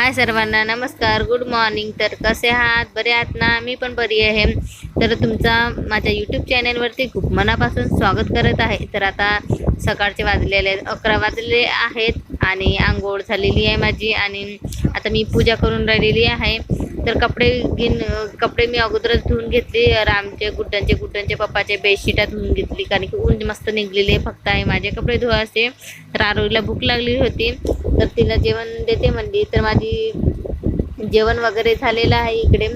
हाय सर्वांना नमस्कार good morning तर कसे आहात? बरे आहात ना? मी पण बरी आहे. तर तुमचा माझ्या यूट्यूब चॅनलवरती खूप मनापासून स्वागत करत आहे. तर आता सकाळचे वाजलेले आहेत अकरा वाजलेले आहेत आणि आंघोळ झालेली आहे माझी आणि आता मी पूजा करून राहिलेली आहे. तर कपडे घेऊन कपडे मी अगोदरच धुवून घेतले. रामचे गुड्डांचे गुड्डांचे पप्पाचे बेडशीटा धुवून घेतली. कारण की ऊन मस्त निघलेले फक्त. आहे माझे कपडे धुवायचे. तर आरोहीला भूक लागली होती. तर तिला जेवण देते म्हणली. तर माझी जेवण वगैरे झालेलं आहे इकडे.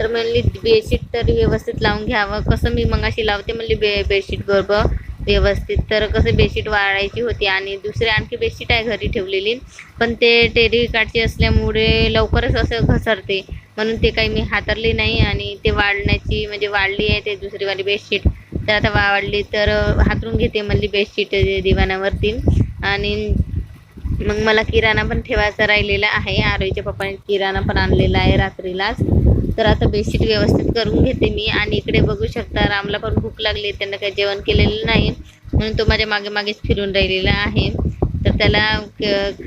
तर म्हणली बेडशीट तर व्यवस्थित लावून घ्यावं. कसं मी मगाशी लावते म्हणली बे बेडशीट बरोबर व्यवस्थित. तर कसं बेडशीट वाळायची होती. आणि दुसरी आणखी बेडशीट आहे घरी ठेवलेली. पण ते टेरी काढची असल्यामुळे लवकरच असं घसरते. म्हणून ते काही मी हातरली नाही आणि ते वाढण्याची म्हणजे वाढली आहे ते दुसरीवाली बेडशीट. तर आता वाढली तर हातरून घेते म्हणली बेडशीट दिवाणावरती. आणि मग मला किराणा पण ठेवायचा राहिलेला आहे. आरोहीच्या पप्पाने किराणा पण आणलेला आहे रात्रीलाच. तर आता बेडशीट व्यवस्थित करून घेते मी. आणि इकडे बघू शकता रामला पण भूक लागली. त्यांना काही जेवण केलेलं नाही. म्हणून तो माझ्या मागे मागेच फिरून राहिलेला आहे. तर त्याला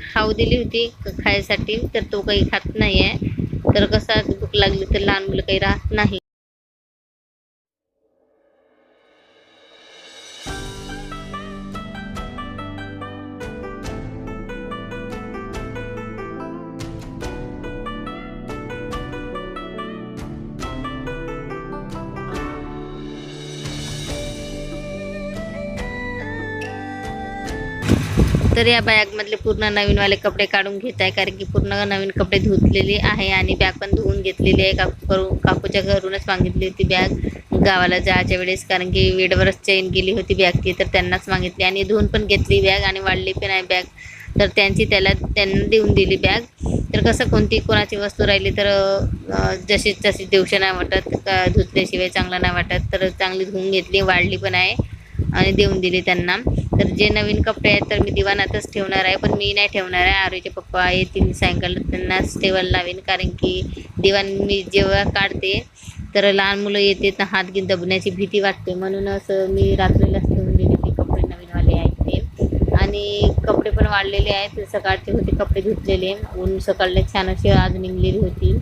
खाऊ दिली होती खायसाठी. तर तो काही खात नाही आहे तर कसा भूक लागली तर लहान मुलं काही राहत नाही. तर या बॅगमधले पूर्ण नवीनवाले कपडे काढून घेत आहे कारण की पूर्ण नवीन कपडे धुतलेली आहे आणि बॅग पण धुवून घेतलेली आहे. काकू करू काकूच्या घरूनच मागितली होती बॅग. गावाला जायच्या वेळेस कारण की वेडवरच चेन गेली होती बॅगची तर त्यांनाच मागितली आणि धुवून पण घेतली बॅग आणि वाढली पण आहे बॅग. तर त्यांची त्याला त्यांना देऊन दिली बॅग. तर कसं कोणती कोणाची वस्तू राहिली तर अं, जशी तशी देऊशी नाही वाटत का धुतल्याशिवाय चांगलं नाही वाटत तर चांगली धुवून घेतली वाढली पण आहे आणि देऊन दिली त्यांना. तर जे नवीन कपडे आहेत तर मी दिवाणातच ठेवणार आहे. पण मी नाही ठेवणार आहे. आरोचे पप्पा येतील सायंकाळ त्यांनाच ठेवायला लावेन. कारण की दिवाण मी जेव्हा काढते तर लहान मुलं येते तर हात घेऊन दबण्याची भीती वाटते. म्हणून असं मी रात्रीलाच ठेवून दिले ते कपडे नवीनवाले आहेत ते आणि कपडे पण वाढलेले आहेत. सकाळचे होते कपडे धुतलेले. ऊन सकाळला छान अशी आज निघलेली होती.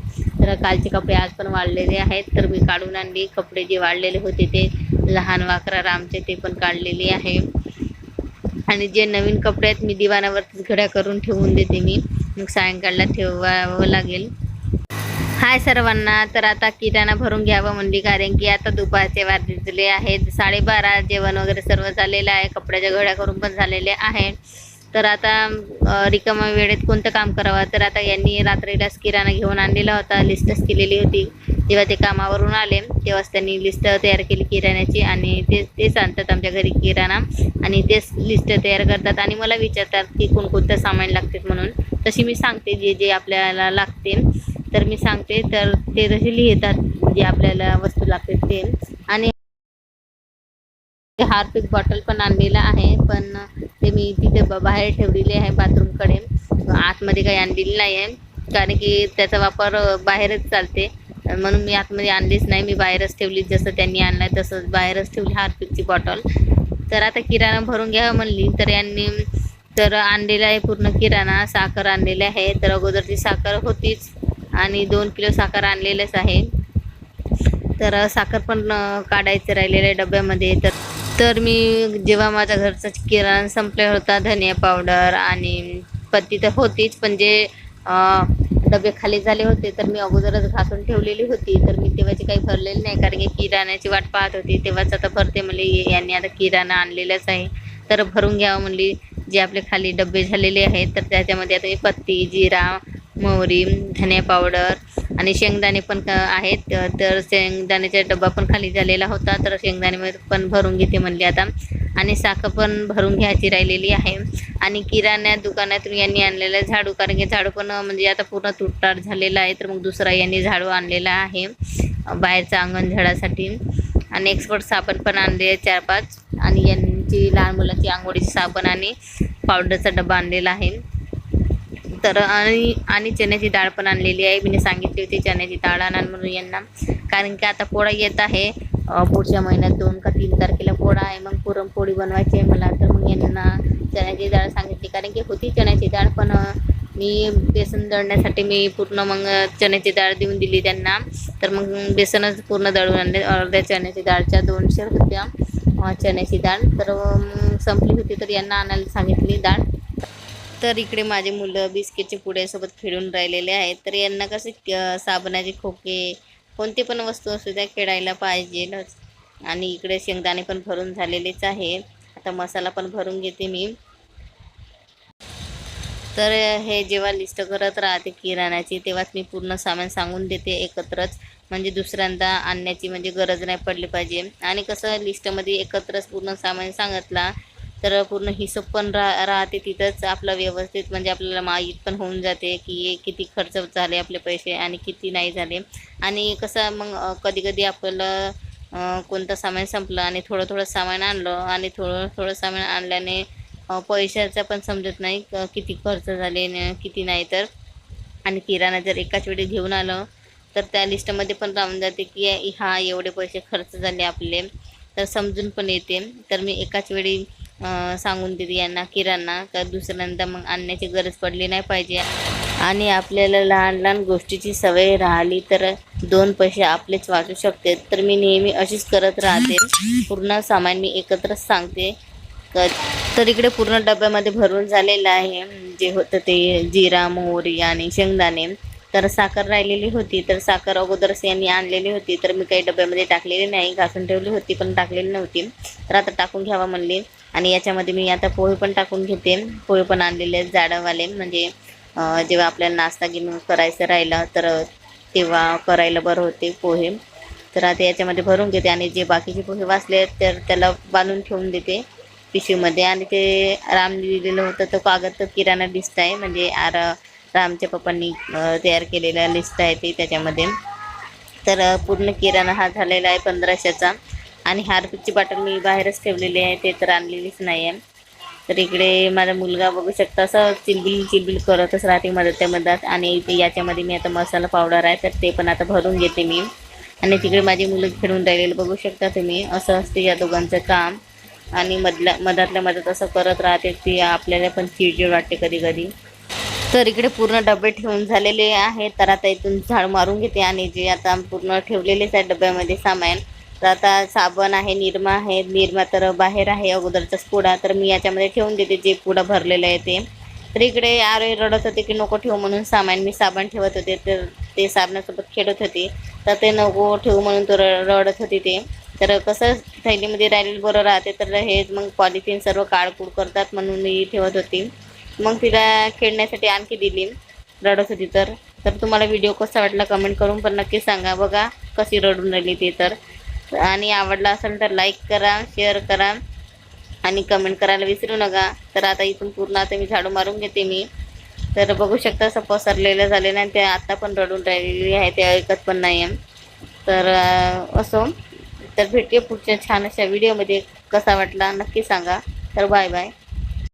तर कालचे कपडे आज पण वाढलेले आहेत. तर मी काढून आणली. कपडे जे वाढलेले होते ते लहान वाकरा रामचे ते पण काढलेले आहे. आणि जे नवीन कपडे आहेत मी दिवाणावरतीच घड्या करून ठेवून देते मी. मग सायंकाळला ठेवावं लागेल. हाय सर्वांना तर आता किराणा भरून घ्यावं म्हणली कारण की आता दुपारचे वाजले आहेत. साडेबारा जेवण वगैरे सर्व झालेलं आहे. कपड्याच्या घड्या करून पण झालेले आहे तर आता रिकामा वेळेत कोणतं काम करावं? तर आता यांनी रात्रीलाच किराणा घेऊन आणलेला होता लिस्टच केलेली होती. जेव्हा ते कामावरून आले. तेव्हाच त्यांनी लिस्ट तयार केली किराण्याची आणि ते तेच आणतात आमच्या घरी किराणा आणि तेच लिस्ट तयार करतात. आणि मला विचारतात की कोणकोणतं सामान लागते म्हणून. तशी मी सांगते जे जे आपल्याला लागते तर मी सांगते तर ते तसे लिहितात जे आपल्याला वस्तू लागते ते आणि हार्पिक बॉटल पण आणलेलं आहे पण मी तिथे बाहेर ठेवलेली आहे बाथरूमकडे आतमध्ये काही आणलेली नाही आहे. कारण की त्याचा वापर बाहेरच चालते. म्हणून मी आतमध्ये आणलीच नाही. मी बाहेरच ठेवली जसं त्यांनी आणलं तसंच बाहेरच ठेवली हार्पिकची बॉटल तर आता किराणा भरून घ्यावं म्हणली. तर यांनी तर आणलेलं आहे पूर्ण किराणा. साखर आणलेली आहे. तर अगोदरची साखर होतीच. आणि दोन किलो साखर आणलेलंच आहे. तर साखर पण काढायचं राहिलेलं आहे डब्यामध्ये. तर तर मी जेव्हा माझ्या घरचा किराणा संपला होता धनिया पावडर आणि पत्ती तर होतीच पण जे डबे खाली झाले होते तर मी अगोदरच घासून ठेवलेली होती. तर मी तेव्हाची काही भरलेली नाही कारण की किराण्याची वाट पाहत होती तेव्हाच आता भरते म्हणले यांनी आता किराणा आणलेलाच आहे. तर भरून घ्यावं म्हणली जे आपले खाली डबे झालेले आहेत तर त्याच्यामध्ये आता मी पत्ती जिरा मोहरी धनिया पावडर आणि शेंगदाणे पण आहेत. तर शेंगदाण्याचा डब्बा पण खाली झालेला होता. तर शेंगदाणे पण भरून घेते म्हणले आता. आणि साखर पण भरून घ्यायची राहिलेली आहे. आणि किराणा दुकानातून यांनी आणलेलं झाडू कारण की झाडू पण म्हणजे आता पूर्ण तुटताट झालेला आहे. तर मग दुसरा यांनी झाडू आणलेला आहे. बाहेरचं बाहेरचा अंगण झाडासाठी. आणि एक्सपर्ट साबण पण आणले आहे चार पाच. आणि यांची लहान मुलांची आंघोळीची साबण आणि पावडरचा डबा आणलेला आहे. तर आणि आणि चण्याची डाळ पण आणलेली आहे. मी सांगितली होती चण्याची डाळ आणा म्हणून यांना. कारण की आता पोळा येत आहे. पुढच्या महिन्यात दोन का तीन तारखेला पोळा आहे. मग पुरणपोळी बनवायची आहे मला. तर मग यांना चण्याची डाळ सांगितली. कारण की होती चण्याची डाळ पण मी बेसन दळण्यासाठी मी पूर्ण मग चण्याची डाळ देऊन दिली त्यांना. तर मग बेसनच पूर्ण दळून आणले. अर्ध्या चण्याची डाळच्या दोनशे होत्या चण्याची डाळ. तर मग संपली होती तर यांना आणायला सांगितली डाळ. तर इकडे माझे मुलं बिस्किटचे पुड्यासोबत सोबत खेळून राहिलेले आहेत. तर यांना कसे साबणाचे खोके कोणती पण वस्तू असू द्या खेळायला पाहिजेलच. आणि इकडे शेंगदाणे पण भरून झालेलेच आहे आता मसाला पण भरून घेते मी. तर हे जेव्हा लिस्ट करत राहते किराणाची तेव्हाच मी पूर्ण सामान सांगून देते एकत्रच. म्हणजे दुसऱ्यांदा आणण्याची म्हणजे गरज नाही पडली पाहिजे. आणि कसं लिस्टमध्ये एकत्रच पूर्ण सामान सांगितला तर पूर्ण हिशोब पण रा राहते तिथंच आपलं व्यवस्थित म्हणजे आपल्याला माहीत पण होऊन जाते की किती खर्च झाले आपले पैसे आणि किती नाही झाले. आणि कसं मग कधी कधी आपलं कोणतं सामान संपलं आणि थोडं थोडं सामान आणलं आणि थोडं थोडं सामान आणल्याने पैशाचा पैशाचं पण समजत नाही किती खर्च झाले किती नाही तर. आणि किराणा जर एकाच वेळी घेऊन आलं तर त्या लिस्टमध्ये पण राहून जाते की हा एवढे पैसे खर्च झाले आपले. तर समजून पण येते. तर मी एकाच वेळी सांगून देते यांना किराणा तर दुसऱ्यांदा मग आणण्याची गरज पडली नाही पाहिजे. आणि आपल्याला लहान लहान गोष्टीची सवय राहिली तर दोन पैसे आपलेच वाचू शकते. तर मी नेहमी अशीच करत राहते. पूर्ण सामान मी एकत्रच सांगते. तर इकडे पूर्ण डब्यामध्ये भरून झालेलं आहे. जे होतं ते जिरा मोहरी आणि शेंगदाणे. तर साखर राहिलेली होती. तर साखर अगोदरच यांनी आणलेली होती. तर मी काही डब्यामध्ये टाकलेली नाही. घासून ठेवली होती पण टाकलेली नव्हती. तर आता टाकून घ्यावा म्हणली. आणि याच्यामध्ये मी आता पोहे पण टाकून घेते. पोहे पण आणलेले आहेत जाडंवाले म्हणजे जेव्हा आपल्याला नाश्ता घेऊन करायचं राहिलं तर तेव्हा करायला बरं होते पोहे. तर आता याच्यामध्ये भरून घेते आणि जे बाकीचे पोहे वाचले आहेत तर त्याला बांधून ठेवून देते पिशवीमध्ये. आणि ते राम लिहिलेलं होतं तो कागद तो किराणा लिस्ट आहे. म्हणजे आर रामच्या पप्पांनी तयार केलेला लिस्ट आहे ते त्याच्यामध्ये. तर पूर्ण किराणा हा झालेला आहे पंधराशेचा. आणि हार्पिकची बॉटल मी बाहेरच ठेवलेली आहे ते तर आणलेलीच नाही आहे. तर इकडे माझा मुलगा बघू शकता असं चिलबिल चिलबिल करतच राहते मदत मदत आणि इथे याच्यामध्ये मी आता मसाला पावडर आहे तर ते पण आता भरून घेते मी. आणि तिकडे माझी मुलं खेळून राहिलेलं बघू शकता तुम्ही असं असते या दोघांचं काम. आणि मधल्या मधातल्या मधात असं करत राहते ती आपल्याला पण चिडचिड वाटते कधी कधी तर इकडे पूर्ण डबे ठेवून झालेले आहेत तर आता इथून झाड मारून घेते आणि जे आता पूर्ण ठेवलेलेच आहे डब्यामध्ये सामान तर आता साबण आहे निरमा आहे निरमा तर बाहेर आहे अगोदरचाच पुडा तर मी याच्यामध्ये ठेवून देते जे पुडा भरलेलं आहे ते. तर इकडे आरोही रडत होते की नको ठेवू म्हणून सामान मी साबण ठेवत होते तर ते साबणासोबत खेळत होते. तर ते नको ठेवू म्हणून तो रडत होते ते. तर कसं थैलीमध्ये राहिलेलं बरं राहते तर हे मग पॉलिथिन सर्व काळकूड करतात म्हणून मी ठेवत होती. मग तिला खेळण्यासाठी आणखी दिली रडत होती तर. तर तुम्हाला व्हिडिओ कसा वाटला कमेंट करून पण नक्की सांगा. बघा कशी रडून राहिली ते तर. आणि आवडला असेल तर लाईक करा शेअर करा आणि कमेंट करायला विसरू नका. तर आता इथून पूर्ण आता मी झाडू मारून घेते मी. तर बघू शकता असं पसरलेलं झालेलं आणि ते आत्ता पण रडून राहिलेली आहे ते ऐकत पण नाही आहे तर असो. तर भेटूया पुढच्या छान अशा व्हिडिओमध्ये कसा वाटला नक्की सांगा. तर बाय बाय